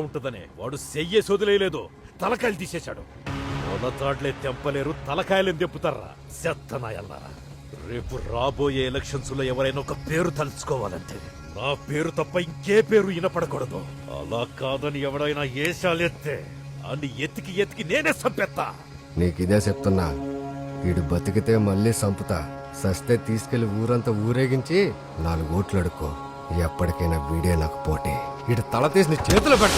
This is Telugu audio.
ఉంటుందనే వాడు సెయ్యే సొదిలేయలేదు తలకాయలు తీసేశాడు. మొదతాడ్లే తెంపలేరు తలకాయలు తెంపుతారా? చెత్తనాయల్లారా రేపు రాబోయే ఎలక్షన్స్లో ఎవరైనా ఒక పేరు తలుచుకోవాలంటే నా పేరు తప్ప ఇంకే పేరు వినపడకూడదు. అలా కాదని ఎవడైనా ఏషాలెత్తే అని ఎతికి ఎతికి నేనే సంపెత్తా. నీకిదే చెప్తున్నా. వీడు బతికితే మళ్ళీ సంపుతా. సస్తే తీసుకెళ్ళి ఊరంతా ఊరేగించి నాలుగు ఓట్లు అడుక్కో. ఎప్పటికైనా వీడే నాకు పోటీ. ఇటు తల తీసి నీ చేతులు పెట్ట